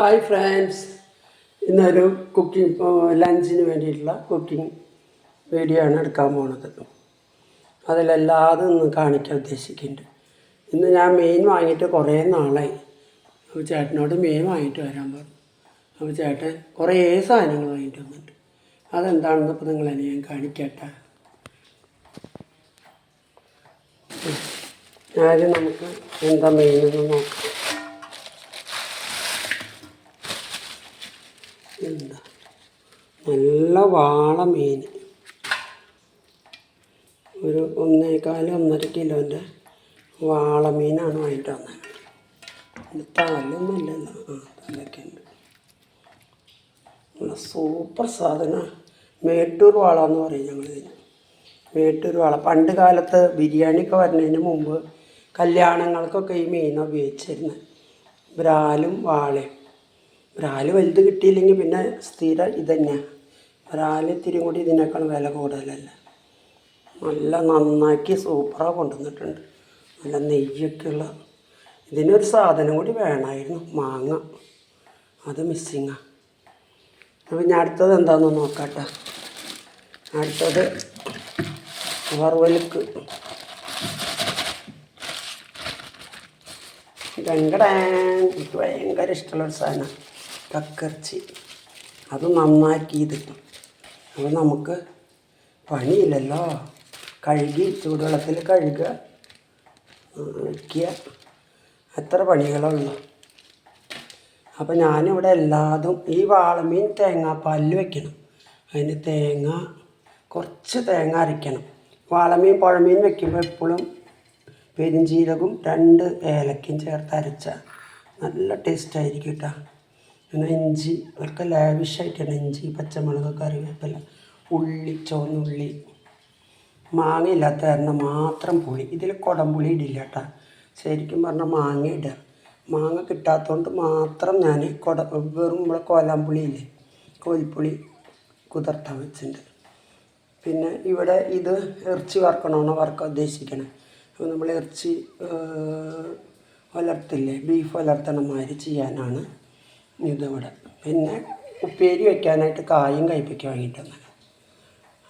Hi friends ഇന്നൊരു cooking ലഞ്ചിന് വേണ്ടിയിട്ടുള്ള കുക്കിംഗ് വീഡിയോ ആണ് എടുക്കാൻ പോണത്. അതിലെല്ലാതും ഒന്ന് കാണിക്കാൻ ഉദ്ദേശിക്കുന്നുണ്ട്. ഇന്ന് ഞാൻ മെയിൻ വാങ്ങിയിട്ട് കുറേ നാളായി. അപ്പോൾ ചേട്ടനോട് മെയിൻ വാങ്ങിയിട്ട് വരാൻ പറഞ്ഞു. അപ്പോൾ ചേട്ടൻ കുറേ സാധനങ്ങൾ വാങ്ങിയിട്ട് വന്നിട്ടുണ്ട്. അതെന്താണെന്ന് ഇപ്പോൾ നിങ്ങളെന്നെ ഞാൻ കാണിക്കട്ടെ. ഞാൻ നമുക്ക് എന്താ മീനെന്ന് നോക്കാം എന്താ നല്ല വാള മീൻ. ഒരു ഒന്നേകാൽ ഒന്നര കിലോന്റെ വാള മീനാണ് വാങ്ങിയിട്ട് വന്നത്. തലൊന്നും ആ തലൊക്കെ ഉണ്ട് സൂപ്പർ സാധനമാണ്. മേട്ടൂർ വാള എന്ന് പറയും ഞങ്ങളിതിന്. മേട്ടൂർ വാള. പണ്ട് കാലത്ത് ബിരിയാണിയൊക്കെ വരുന്നതിന് മുമ്പ് കല്യാണങ്ങൾക്കൊക്കെ ഈ മീൻ ഉപയോഗിച്ചിരുന്നത് ബ്രാലും വാളയും. ബ്രാൽ വലുത് കിട്ടിയില്ലെങ്കിൽ പിന്നെ സ്ഥിരം ഇതന്നെയാണ് ബ്രാൽ ഇത്തിരി കൂടി ഇതിനേക്കാൾ വില കൂടുതലല്ല. നല്ല നന്നാക്കി സൂപ്പറാണ് കൊണ്ടുവന്നിട്ടുണ്ട്. നല്ല നെയ്യൊക്കെയുള്ള ഇതിനൊരു സാധനം കൂടി വേണമായിരുന്നു മാങ്ങ. അത് മിസ്സിങ്ങാണ് അപ്പോൾ ഞാൻ അടുത്തത് എന്താണെന്ന് നോക്കട്ടെ. അടുത്തത് വറുവലുക്ക്. വെങ്കടേ എനിക്ക് ഭയങ്കര ഇഷ്ടമുള്ളൊരു സാധനം. കക്കർച്ചി. അത് നന്നാക്കിയത്. അപ്പോൾ നമുക്ക് പണിയില്ലല്ലോ. കഴുകി ചൂടുവെള്ളത്തിൽ കഴുകുക. എത്ര പണികളുള്ളു അപ്പോൾ ഞാനിവിടെ എല്ലാതും ഈ വാളമീൻ തേങ്ങ പല്ല് വെക്കണം. അതിന് തേങ്ങ കുറച്ച് തേങ്ങ അരയ്ക്കണം വാളമീൻ പുഴമീൻ വെക്കുമ്പോൾ എപ്പോഴും പെരിഞ്ചീരകവും രണ്ട് ഏലക്കയും ചേർത്ത് അരച്ച നല്ല ടേസ്റ്റായിരിക്കും കേട്ടോ പിന്നെ ഇഞ്ചി അതൊക്കെ ലാവിഷായിട്ടാണ് ഇഞ്ചി പച്ചമുളക് കറിവേപ്പില ഉള്ളി ചുവന്നുള്ളി മാങ്ങ ഇല്ലാത്ത കാരണം മാത്രം പുളി. ഇതിൽ കുടംപുളി ഇടില്ല കേട്ടോ. ശരിക്കും പറഞ്ഞാൽ മാങ്ങ ഇടുക മാങ്ങ കിട്ടാത്തതുകൊണ്ട് മാത്രം ഞാൻ കുട വെറും നമ്മളെ കോലാമ്പുളി ഇല്ലേ? കോൽപ്പുളി കുതിർത്താൻ വെച്ചിട്ടുണ്ട്. പിന്നെ ഇവിടെ ഇത് ഇറച്ചി വറക്കണമെന്ന് വറക്കാൻ ഉദ്ദേശിക്കണം. അപ്പോൾ നമ്മൾ ഇറച്ചി വളർത്തില്ലേ ബീഫ് വളർത്തണ മാതിരി ചെയ്യാനാണ്. ഇതിവിടെ. പിന്നെ ഉപ്പേരി വയ്ക്കാനായിട്ട് കായും കയ്പയ്ക്ക് വാങ്ങിയിട്ട് വന്നത്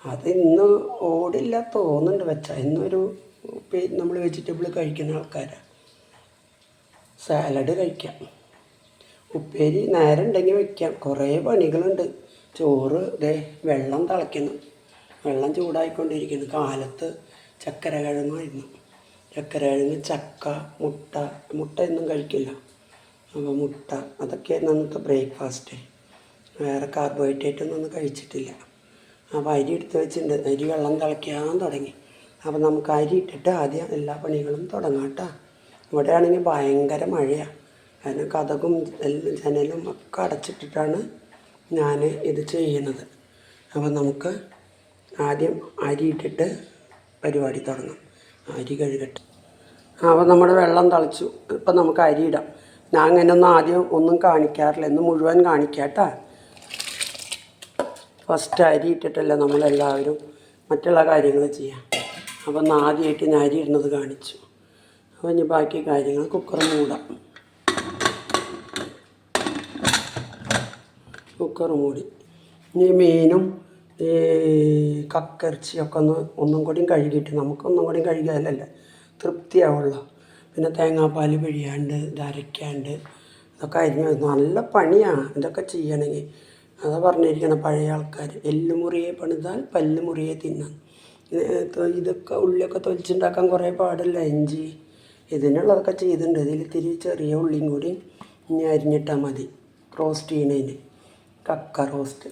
അത് ഇന്ന് ഓടില്ല തോന്നുന്നുണ്ട് വെച്ചാൽ ഇന്നൊരു നമ്മൾ വെജിറ്റബിൾ കഴിക്കുന്ന ആൾക്കാരാണ് സാലഡ് കഴിക്കാം. ഉപ്പേരി നേരം ഉണ്ടെങ്കിൽ വെക്കാം. കുറേ പണികളുണ്ട്. ചോറ് ഇതേ വെള്ളം തിളയ്ക്കുന്നു. വെള്ളം ചൂടായിക്കൊണ്ടിരിക്കുന്നു. കാലത്ത് ചക്കര കിഴങ്ങായിരുന്നു ചക്കര കിഴങ്ങ് ചക്ക മുട്ട മുട്ട ഒന്നും കഴിക്കില്ല. അപ്പോൾ മുട്ട അതൊക്കെയായിരുന്നു അന്നത്തെ ബ്രേക്ക്ഫാസ്റ്റ്. വേറെ കാർബോഹൈഡ്രേറ്റ് ഒന്നും ഒന്നും കഴിച്ചിട്ടില്ല. അപ്പോൾ അരി എടുത്ത് വെച്ചിട്ടുണ്ട്. അരി വെള്ളം തിളയ്ക്കാൻ തുടങ്ങി. അപ്പോൾ നമുക്ക് അരി ഇട്ടിട്ട് ആദ്യം എല്ലാ പണികളും തുടങ്ങാം കേട്ടോ. ഇവിടെ ആണെങ്കിൽ ഭയങ്കര മഴയാണ് കാരണം കഥകും എല്ലാം ജനലും ഒക്കെ അടച്ചിട്ടിട്ടാണ് ഞാൻ ഇത് ചെയ്യുന്നത്. അപ്പോൾ നമുക്ക് ആദ്യം അരി ഇട്ടിട്ട് പരിപാടി തുടങ്ങാം. അരി കഴുകട്ടെ. അപ്പോൾ നമ്മുടെ വെള്ളം തിളച്ചു. ഇപ്പം നമുക്ക് അരി ഇടാം. ഞാൻ അങ്ങനെ ഒന്നും ആദ്യം ഒന്നും കാണിക്കാറില്ല. ഇന്ന് മുഴുവൻ കാണിക്കാട്ടാ. ഫസ്റ്റ് അരി ഇട്ടിട്ടല്ല നമ്മളെല്ലാവരും മറ്റുള്ള കാര്യങ്ങൾ ചെയ്യാം. അപ്പോൾ ഒന്ന് ആദ്യമായിട്ട് ഞാൻ അരി ഇടുന്നത് കാണിച്ചു. അപ്പോൾ ഇനി ബാക്കി കാര്യങ്ങൾ കുക്കർ മൂടാം. കുക്കർ മൂടി. ഇനി മീനും ഈ കക്കിറച്ചിയൊക്കെ ഒന്ന് ഒന്നും കൂടിയും കഴുകിയിട്ട് നമുക്കൊന്നും കൂടിയും കഴുകിയാലല്ലേ തൃപ്തിയാവുള്ളൂ. പിന്നെ തേങ്ങാപ്പാൽ പിഴിയാണ്ട് ഇത് അരയ്ക്കാണ്ട് ഇതൊക്കെ അരിഞ്ഞ് നല്ല പണിയാണ് ഇതൊക്കെ ചെയ്യണമെങ്കിൽ. അതാ പറഞ്ഞിരിക്കണം പഴയ ആൾക്കാർ എല്ലുമുറിയെ പണിതാൽ പല്ലുമുറിയെ തിന്നാൻ ഇതൊക്കെ ഉള്ളിയൊക്കെ തൊലിച്ചുണ്ടാക്കാൻ കുറേ പാടില്ല ഇഞ്ചി? ഇതിനുള്ളതൊക്കെ ചെയ്തിട്ടുണ്ട്. ഇതിൽ ഇത്തിരി ചെറിയ ഉള്ളിയും കൂടി ഇനി അരിഞ്ഞിട്ടാൽ മതി. റോസ്റ്റ് ചെയ്യണതിന് കക്ക റോസ്റ്റ്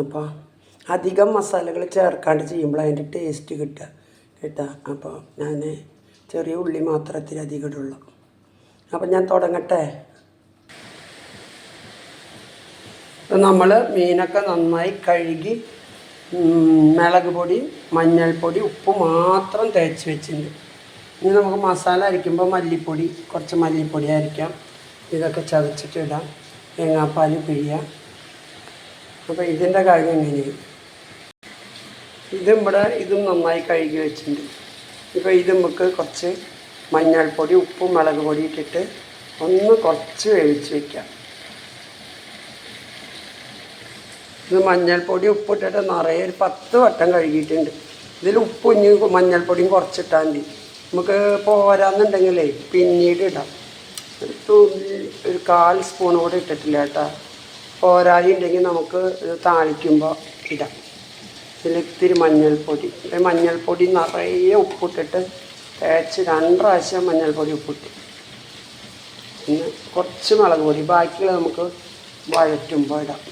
അപ്പോൾ അധികം മസാലകൾ ചേർക്കാണ്ട് ചെയ്യുമ്പോൾ അതിന്റെ ടേസ്റ്റ് കിട്ടുക. കേട്ടോ? അപ്പോൾ ഞാൻ ചെറിയ ഉള്ളി മാത്രത്തിൽ അധികം ഇടുള്ളൂ അപ്പം ഞാൻ തുടങ്ങട്ടെ. നമ്മൾ മീനൊക്കെ നന്നായി കഴുകി മുളക് പൊടി മഞ്ഞൾപ്പൊടി ഉപ്പ് മാത്രം തേച്ച് വെച്ചിട്ടുണ്ട്. ഇനി നമുക്ക് മസാല അരിക്കുമ്പോൾ മല്ലിപ്പൊടി കുറച്ച് മല്ലിപ്പൊടി അരിക്കാം ഇതൊക്കെ ചതച്ചിട്ട് ഇടാം. തേങ്ങാപ്പാൽ പിഴിയാം. അപ്പോൾ ഇതിന്റെ കാര്യം എങ്ങനെയാണ്? ഇതും ഇവിടെ ഇതും നന്നായി കഴുകി വെച്ചിട്ടുണ്ട്. ഇപ്പോൾ ഇത് നമുക്ക് കുറച്ച് മഞ്ഞൾപ്പൊടി ഉപ്പും മുളക് പൊടി ഇട്ടിട്ട് ഒന്ന് കുറച്ച് വേവിച്ച് വയ്ക്കാം ഇത് മഞ്ഞൾപ്പൊടി ഉപ്പിട്ടിട്ട് നിറയെ ഒരു പത്ത് വട്ടം കഴുകിയിട്ടുണ്ട്. ഇതിൽ ഉപ്പ് ഇനി മഞ്ഞൾപ്പൊടിയും കുറച്ചിട്ടാൽ മതി. നമുക്ക് പോരാന്നുണ്ടെങ്കിലേ പിന്നീട് ഇടാം. ഒരു തുള്ളി ഒരു കാൽ സ്പൂൺ കൂടെ ഇട്ടിട്ടില്ല കേട്ടോ. പോരായി ഉണ്ടെങ്കിൽ നമുക്ക് താളിക്കുമ്പോൾ ഇടാം. ഇതിൽ ഇത്തിരി മഞ്ഞൾപ്പൊടി. മഞ്ഞൾപ്പൊടി നിറയെ ഉപ്പിട്ടിട്ട് തേച്ച് രണ്ട് പ്രാവശ്യം മഞ്ഞൾപ്പൊടി ഉപ്പിട്ട്. പിന്നെ കുറച്ച് മുളക് പൊടി. ബാക്കിയുള്ള നമുക്ക് വഴറ്റുമ്പോൾ ഇടാം.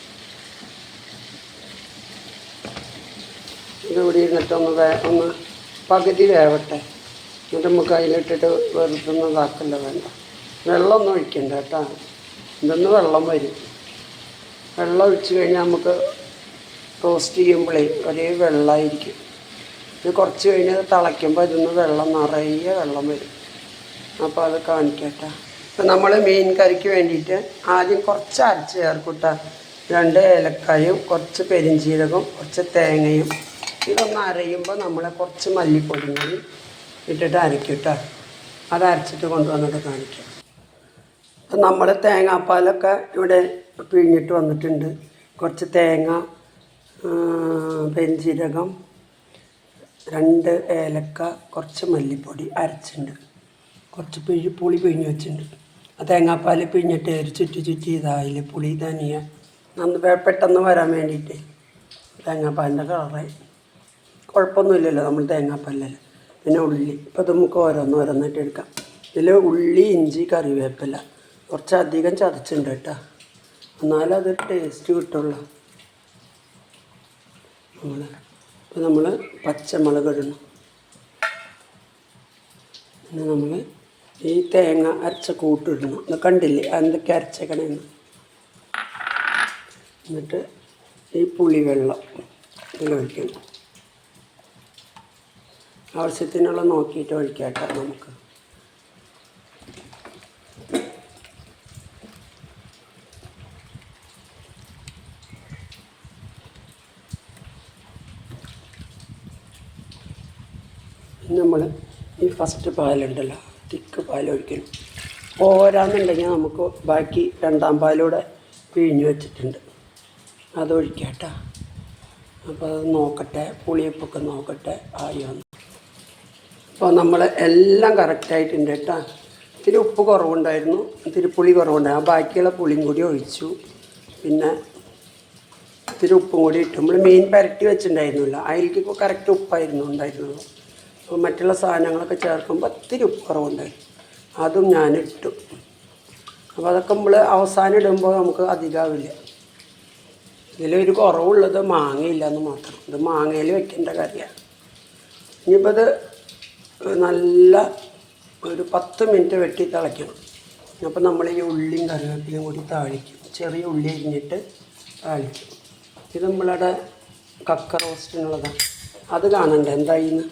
ഇതിവിടെ ഇരുന്നിട്ടൊന്ന് വേ ഒന്ന് പകുതി വേവട്ടെ. എന്നിട്ട് നമുക്ക് അതിലിട്ടിട്ട് വെറുതുന്നതാക്കല്ല വേണ്ട. വെള്ളമൊന്നും ഒഴിക്കണ്ട കേട്ടോ. ഇതൊന്ന് വെള്ളം വരും. വെള്ളം ഒഴിച്ച് കഴിഞ്ഞാൽ നമുക്ക് റോസ്റ്റ് ചെയ്യുമ്പോഴേ ഒരേ വെള്ളമായിരിക്കും ഇത് കുറച്ച് കഴിഞ്ഞ് അത് തിളയ്ക്കുമ്പോൾ ഇതിന്ന് വെള്ളം നിറയെ വെള്ളം വരും. അപ്പോൾ അത് കാണിക്കട്ടെ. ഇപ്പം നമ്മൾ മീൻ കറിക്ക് വേണ്ടിയിട്ട് ആദ്യം കുറച്ച് അരച്ച് ചേർക്കൂട്ട. രണ്ട് ഏലക്കായും കുറച്ച് പെരിഞ്ചീരകവും കുറച്ച് തേങ്ങയും. ഇതൊന്ന് അരയുമ്പോൾ നമ്മൾ കുറച്ച് മല്ലിപ്പൊടിയും കൂടി ഇട്ടിട്ട് അരക്കൂട്ട അത് അരച്ചിട്ട് കൊണ്ടുവന്നിട്ട് കാണിക്കാം. അപ്പം നമ്മൾ തേങ്ങാപ്പാലൊക്കെ ഇവിടെ പിഴിഞ്ഞിട്ട് വന്നിട്ടുണ്ട്. കുറച്ച് തേങ്ങ ആ, പെരിഞ്ചീരകം രണ്ട് ഏലക്ക കുറച്ച് മല്ലിപ്പൊടി അരച്ചിട്ടുണ്ട്. കുറച്ച് പിഴി പുളി പിഴിഞ്ഞ് വെച്ചിട്ടുണ്ട്. ആ തേങ്ങാപ്പാൽ പിഴിഞ്ഞിട്ട് ഒരു ചുറ്റി ചുറ്റി ഇതായില്ല പുളി ധനിയ നന്ന് പെട്ടെന്ന് വരാൻ വേണ്ടിയിട്ട് തേങ്ങാപ്പാലിന്റെ കളറായി കുഴപ്പമൊന്നുമില്ലല്ലോ നമ്മൾ തേങ്ങാപ്പാലല്ലേ പിന്നെ ഉള്ളി ഇപ്പോൾ നമുക്ക് ഓരോന്ന് ഓരോന്നായിട്ട് എടുക്കാം. ഇതിൽ ഉള്ളി ഇഞ്ചി കറിവേപ്പില കുറച്ചധികം ചതച്ചിട്ടുണ്ട് കേട്ടോ. എന്നാലും അത് ടേസ്റ്റ് കിട്ടുള്ളൂ. നമ്മൾ ഇപ്പോൾ നമ്മൾ പച്ചമുളക് ഇടണം പിന്നെ നമ്മൾ ഈ തേങ്ങ അരച്ച കൂട്ടിടണം. ഇത് കണ്ടില്ലേ? എന്തൊക്കെ അരച്ചേക്കണേന്ന്? എന്നിട്ട് ഈ പുളിവെള്ളം ഇതിൽ ഒഴിക്കണം. ആവശ്യത്തിനുള്ള നോക്കിയിട്ട് ഒഴിക്കാട്ടോ നമുക്ക്. നമ്മൾ ഈ ഫസ്റ്റ് പാലുണ്ടല്ലോ തിക്ക് പാലൊഴിക്കണം പോരാന്നുണ്ടെങ്കിൽ നമുക്ക് ബാക്കി രണ്ടാം പാലൂടെ പിഴിഞ്ഞ് വെച്ചിട്ടുണ്ട്. അതൊഴിക്കട്ടെ അപ്പോൾ അത് നോക്കട്ടെ പുളിയപ്പൊക്കെ നോക്കട്ടെ ആയി അപ്പോൾ നമ്മൾ എല്ലാം കറക്റ്റായിട്ടുണ്ട് കേട്ടോ. ഇത്തിരി ഉപ്പ് കുറവുണ്ടായിരുന്നു ഇത്തിരി പുളി കുറവുണ്ടായിരുന്നു. ബാക്കിയുള്ള പുളിയും കൂടി ഒഴിച്ചു. പിന്നെ ഇത്തിരി ഉപ്പും കൂടി ഇട്ടു. നമ്മൾ മീൻ പരട്ടി വെച്ചിട്ടുണ്ടായിരുന്നില്ല. അതിലേക്ക് ഇപ്പോൾ കറക്റ്റ് ഉപ്പായിരുന്നു ഉണ്ടായിരുന്നുള്ളൂ അപ്പോൾ മറ്റുള്ള സാധനങ്ങളൊക്കെ ചേർക്കുമ്പോൾ ഒത്തിരി ഉപ്പ് കുറവുണ്ട്. അതും ഞാനിട്ടു. അപ്പോൾ അതൊക്കെ നമ്മൾ അവസാനം ഇടുമ്പോൾ നമുക്ക് അധികമാവില്ല ഇതിലൊരു കുറവുള്ളത് മാങ്ങയില്ല എന്ന് മാത്രം. ഇത് മാങ്ങയിൽ വെക്കേണ്ട കറിയാണ് ഇനിയിപ്പോൾ ഇത് നല്ല ഒരു പത്ത് മിനിറ്റ് വെട്ടി തിളയ്ക്കണം. അപ്പോൾ നമ്മൾ ഈ ഉള്ളിയും കറിവേപ്പിലയും കൂടി താളിക്കും. ചെറിയ ഉള്ളി അരിഞ്ഞിട്ട് താളിക്കും. ഇത് നമ്മളുടെ കക്ക റോസ്റ്റിനുള്ളതാണ് അത് കാണണ്ട? എന്തായിന്ന്?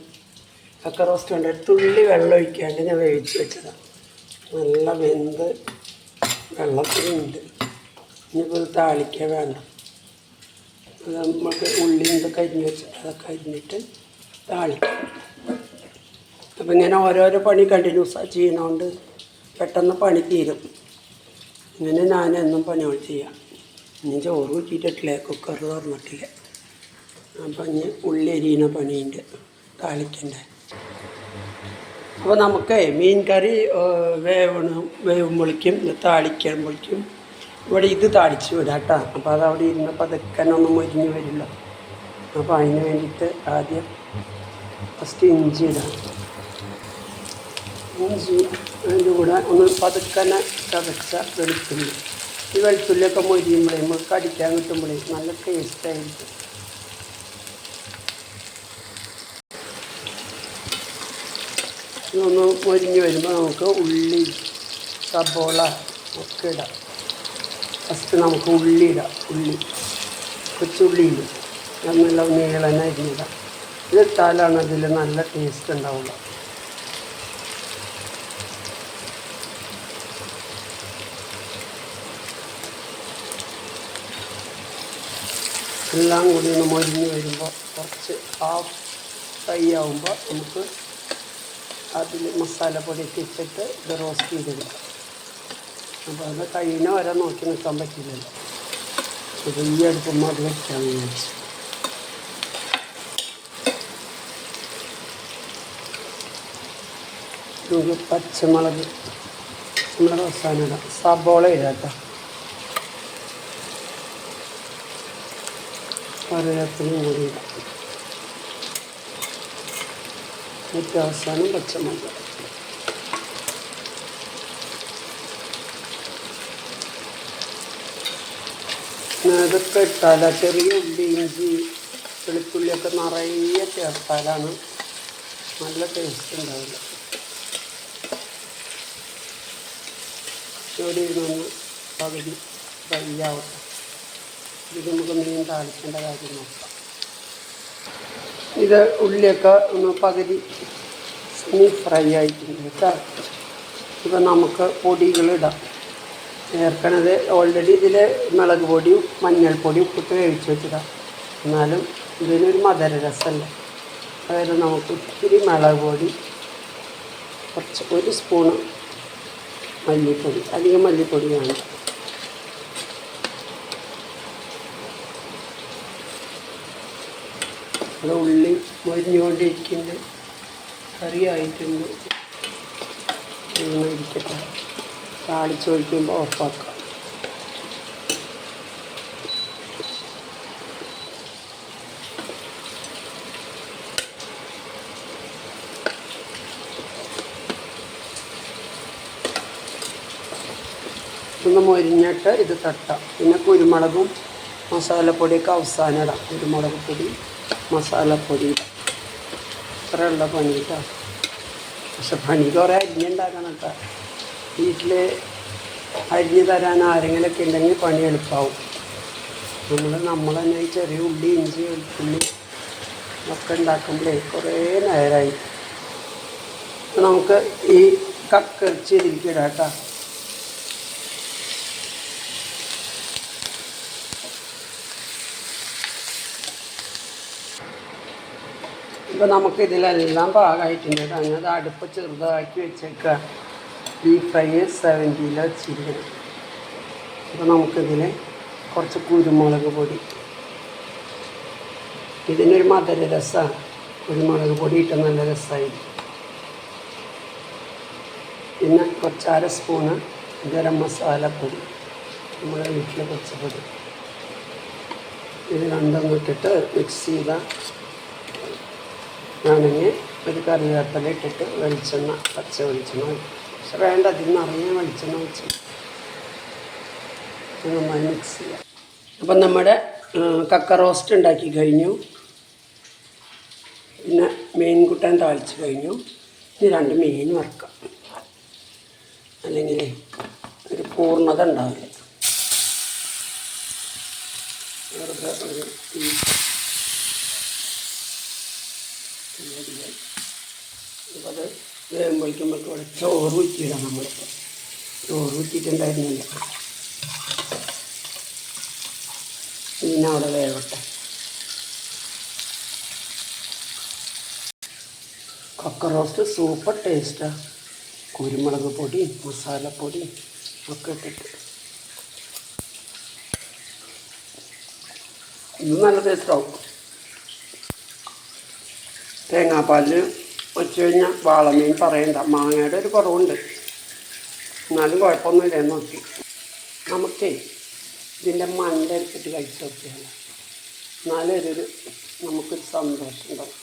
കക്ക റോസ്റ്റ് ഒരു തുള്ളി വെള്ളം ഒഴിക്കാണ്ട് ഞാൻ വേവിച്ച് വെച്ചതാണ് നല്ല വെന്ത് വെള്ളത്തിലുണ്ട്. ഇനിയിപ്പോൾ ഇത് താളിക്കുക വേണ്ട. നമുക്ക് ഉള്ളി ഇതൊക്കെ അരിഞ്ഞ് വെച്ചിട്ട് അതൊക്കെ അരിഞ്ഞിട്ട് താളിക്കും. അപ്പം ഇങ്ങനെ ഓരോരോ പണി കണ്ടിന്യൂസ് ചെയ്യണോണ്ട് പെട്ടെന്ന് പണി തീരും. ഇങ്ങനെ ഞാൻ എന്നും പണികൾ ചെയ്യാം. ഇനി ചോറ് കൂട്ടിയിട്ടില്ല കുക്കർ തുറന്നിട്ടില്ല. അപ്പം ഇനി ഉള്ളി അരിയുന്ന പണിയുണ്ട്. താളിക്കണ്ടേ? അപ്പോൾ നമുക്ക് മീൻ കറി വേവണം താളിക്കാൻ താളിക്കുമ്പോഴേക്കും ഇവിടെ ഇത് താളിച്ച് വിടാം കേട്ടോ അപ്പോൾ അത് അവിടെ ഇരുന്നപ്പോൾ അതൊക്കെ മുരിഞ്ഞ് വരില്ല. അപ്പോൾ അതിന് വേണ്ടിയിട്ട് ആദ്യം ഫസ്റ്റ് ഇഞ്ചി ഇടാം. ഇഞ്ചി അതിന്റെ കൂടെ ഒന്ന് പതുക്കനെ ചതച്ച വെളുത്തുള്ളി. ഈ വെളുത്തുള്ളിയൊക്കെ മൊരിയുമ്പോഴേ നമുക്ക് അടിക്കാൻ കിട്ടുമ്പോഴേ നല്ല ടേസ്റ്റായിരിക്കും ഇതൊന്ന് മൊരിഞ്ഞ് വരുമ്പോൾ നമുക്ക് ഉള്ളി സബോള ഒക്കെ ഇടാം. ഫസ്റ്റ് നമുക്ക് ഉള്ളി ഇടാം ഉള്ളി. കൊച്ചുള്ളിയിൽ നല്ല നീളനെ അരിഞ്ഞിടാം. ഇതിട്ടാലാണ് അതിൽ നല്ല ടേസ്റ്റ് ഉണ്ടാവുള്ളൂ. എല്ലാം കൂടി ഒന്ന് മൊരിഞ്ഞ് വരുമ്പോൾ കുറച്ച് ഹാഫ് ഫ്രൈ ആവുമ്പോൾ നമുക്ക് അതിൽ മസാലപ്പൊടിയൊക്കെ ഇട്ടിട്ട് ഇത് റോസ്റ്റ് ചെയ്തെടുക്കും അപ്പോൾ അത് കഴിയുന്ന വരെ നോക്കി നിൽക്കാൻ പറ്റില്ലല്ലോ. അപ്പോൾ ഈ അടുപ്പം അത് വയ്ക്കാൻ വിചാരിച്ചു. നമുക്ക് പച്ചമുളക് അവസാനം ഇടാം. സബോള ഇടാട്ടോ കറിവേപ്പിലും കൂടി ഇടാം. ഏറ്റവും അവസാനം പച്ചമുളക്. ഇതൊക്കെ ഇട്ടാല ചെറിയ ഉള്ളി ഇഞ്ചി വെളുത്തുള്ളിയൊക്കെ നിറയെ ചേർത്താലാണ് നല്ല ടേസ്റ്റ് ഉണ്ടാവില്ല ജോലി നിന്ന് പകുതി ഫ്രൈ ആവട്ടെ. ഇത് നമുക്ക് മീൻ താളിക്കേണ്ട കാര്യം നോക്കാം. ഇത് ഉള്ളിയൊക്കെ ഒന്ന് പകുതി സെമി ഫ്രൈ ആയിട്ടുണ്ട് കേട്ടോ. ഇപ്പം നമുക്ക് പൊടികളിടാം ചേർക്കണത് ഓൾറെഡി ഇതിൽ മുളക് പൊടിയും മഞ്ഞൾപ്പൊടിയും ഉപ്പിട്ട് വേവിച്ച് വെച്ചിടാം. എന്നാലും ഇതിനൊരു മധുര രസമല്ല. അതായത് നമുക്ക് ഇത്തിരി മുളക് പൊടി കുറച്ച് ഒരു സ്പൂണ് മല്ലിപ്പൊടി അധികം മല്ലിപ്പൊടി അത് ഉള്ളി മൊരിഞ്ഞുകൊണ്ടിരിക്കുന്നുണ്ട് കറി ആയിട്ടുണ്ട് ഇങ്ങനെ ഇരിക്കട്ടെ താളിച്ചൊഴിക്കുമ്പോൾ ഓഫാക്കാം ഒന്ന് മൊരിഞ്ഞിട്ട് ഇത് തട്ടാം. പിന്നെ കുരുമുളകും മസാലപ്പൊടിയൊക്കെ അവസാനം ഇടാം. കുരുമുളക് പൊടി. മസാലപ്പൊടി പൊടി ഇത്രയുള്ള പണി കേട്ടോ പക്ഷെ പണി കുറേ അരിഞ്ഞുണ്ടാക്കണം കേട്ടോ വീട്ടിൽ അരിഞ്ഞ് തരാൻ ആരെങ്കിലുമൊക്കെ ഉണ്ടെങ്കിൽ പണി എളുപ്പമാവും നമ്മൾ നമ്മൾ തന്നെ ചെറിയ ഉള്ളി ഇഞ്ചി വെളുത്തുള്ളി ഒക്കെ ഉണ്ടാക്കുമ്പോഴേ കുറേ നേരമായി നമുക്ക് ഈ കേട്ടോ ഇപ്പം നമുക്ക് ഇതിലെല്ലാം പാകമായിട്ടുണ്ട് ഞാനത് അടുപ്പ് ചെറുതാക്കി വെച്ചേക്കുക ബീഫ് ഫ്രൈ സെവന്റിയിലോ വെച്ചിരിക്കണം അപ്പോൾ നമുക്കിതിൽ കുറച്ച് കുരുമുളക് പൊടി. ഇതിനൊരു മധുര രസമാണ് കുരുമുളക് പൊടി ഇട്ട് നല്ല രസമായിരിക്കും പിന്നെ കുറച്ച് അര സ്പൂണ് ഗരം മസാല പൊടി. നമ്മുടെ വീട്ടിലെ പൊടി ഇത് രണ്ടും ഇട്ടിട്ട് മിക്സ് ചെയ്താൽ ആണെങ്കിൽ ഒരു കറിവേപ്പില ഇട്ടിട്ട് വെളിച്ചെണ്ണ പച്ച വെളിച്ചെണ്ണ ഒഴിക്കും. പക്ഷെ വേണ്ട അതിൽ നിറയെ വെളിച്ചെണ്ണ വെച്ച് നന്നായി മിക്സ് ചെയ്യാം. അപ്പം നമ്മുടെ കക്ക റോസ്റ്റ് ഉണ്ടാക്കി കഴിഞ്ഞു. പിന്നെ മീൻ കുട്ടാൻ താളിച്ച് കഴിഞ്ഞു. ഇനി രണ്ട് മീൻ വറക്കാം. അല്ലെങ്കിൽ ഒരു പൂർണത ഉണ്ടാവില്ല. വെറുതെ ഒരു അപ്പോൾ അത് വേകുമ്പോഴേക്കുമ്പോൾ ഇവിടെ ചോറ് നമ്മൾ ചോറ് ഊറ്റിയിട്ടുണ്ടായിരുന്നില്ല. മീൻ അവിടെ വേവട്ടെ. റോസ്റ്റ് സൂപ്പർ ടേസ്റ്റാണ് കുരുമുളക് പൊടി മസാലപ്പൊടി ഒക്കെ ഇട്ടിട്ട്. ഇത് നല്ല ടേസ്റ്റാവും തേങ്ങാപ്പാലിൽ വെച്ച് കഴിഞ്ഞാൽ വാളമീൻ പറയണ്ട. മാങ്ങയുടെ ഒരു കുറവുണ്ട്. എന്നാലും കുഴപ്പമൊന്നുമില്ല നോക്കി. നമുക്കേ ഇതിന്റെ മണ്ട എടുത്തിട്ട് കഴിച്ച് നോക്കിയാൽ ഒരു നമുക്കൊരു സന്തോഷം ഉണ്ടാവും.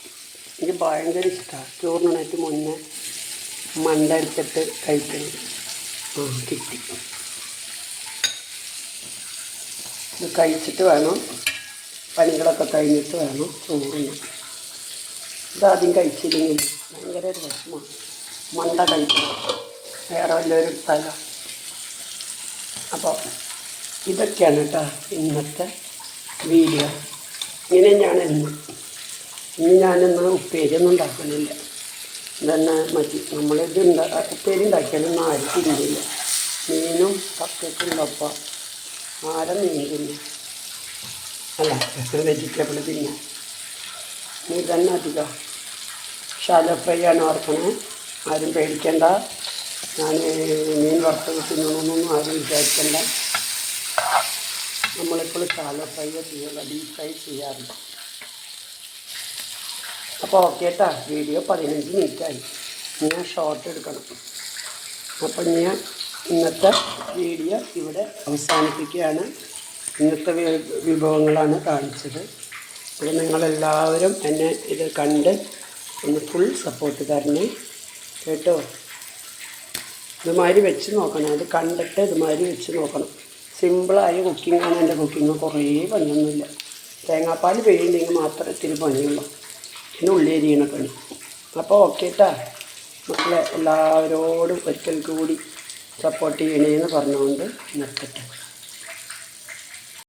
എനിക്ക് ഭയങ്കര ഇഷ്ടമാണ് ചോറിനായിട്ട് മുന്നേ മണ്ട എടുത്തിട്ട് കഴിക്കണം ആ കിട്ടി. ഇത് കഴിച്ചിട്ട് വേണം. പണികളൊക്കെ കഴിഞ്ഞിട്ട് വേണം ചോറിന് ഇതാദ്യം കഴിച്ചില്ലെങ്കിൽ ഭയങ്കര ഒരു വിഷമമാണ്. മണ്ട കഴിക്കണം. വേറെ വല്ലവരും എടുത്താലോ അപ്പോൾ ഇതൊക്കെയാണ് കേട്ടോ ഇന്നത്തെ വീഡിയോ. ഇങ്ങനെ ഞാൻ ഇന്ന് ഇന്ന് ഞാനിന്ന് ഉപ്പേരിയൊന്നും ഉണ്ടാക്കുന്നില്ല ഇതന്നെ മതി. നമ്മളിത് ഉണ്ടാ ഉപ്പേരി ഉണ്ടാക്കിയാലൊന്നും ആരും തിന്നില്ല മീനും കപ്പയൊക്കെ ഒപ്പം ആരെ മീൻ അല്ല വെജിറ്റബിൾ തിന്നാം. നീ തന്നെ അധികം ഷാലോ ആണ് ഓർക്കണേ ആരും പേടിക്കണ്ട. ഞാൻ മീൻ വറുത്തത് തിന്നണമെന്നൊന്നും ആരും വിചാരിക്കണ്ട. നമ്മളിപ്പോൾ ശാലോ ഫ്രൈ ചെയ്യുക ഡീപ് ഫ്രൈ ചെയ്യാറുണ്ട് അപ്പോൾ ഓക്കെ കേട്ടാ വീഡിയോ പതിനഞ്ച് മിനിറ്റായി. ഞാൻ ഷോർട്ട് എടുക്കണം. അപ്പം ഞാൻ ഇന്നത്തെ വീഡിയോ ഇവിടെ അവസാനിപ്പിക്കുകയാണ്. ഇന്നത്തെ വിഭവങ്ങളാണ് കാണിച്ചത്. അപ്പോൾ നിങ്ങളെല്ലാവരും എന്നെ ഇത് കണ്ട് ഒന്ന് ഫുൾ സപ്പോർട്ട് തരണേ. കേട്ടോ? ഇതുമാതിരി വെച്ച് നോക്കണം. അത് കണ്ടിട്ട് ഇതുമാതിരി വെച്ച് നോക്കണം. സിമ്പിളായ കുക്കിങ്ങാണ് എന്റെ കുക്കിങ് കുറേ പണിയൊന്നുമില്ല. തേങ്ങാപ്പാൽ പെയ്യുന്നെങ്കിൽ മാത്രമേ ഇത്തിരി പണിയുള്ളൂ. പിന്നെ ഉള്ളേരിയണ പണി അപ്പോൾ ഓക്കെ കേട്ടാ മക്കളെ എല്ലാവരോടും ഒരിക്കൽ കൂടി സപ്പോർട്ട് ചെയ്യണേന്ന് പറഞ്ഞുകൊണ്ട് നിർത്തട്ടെ.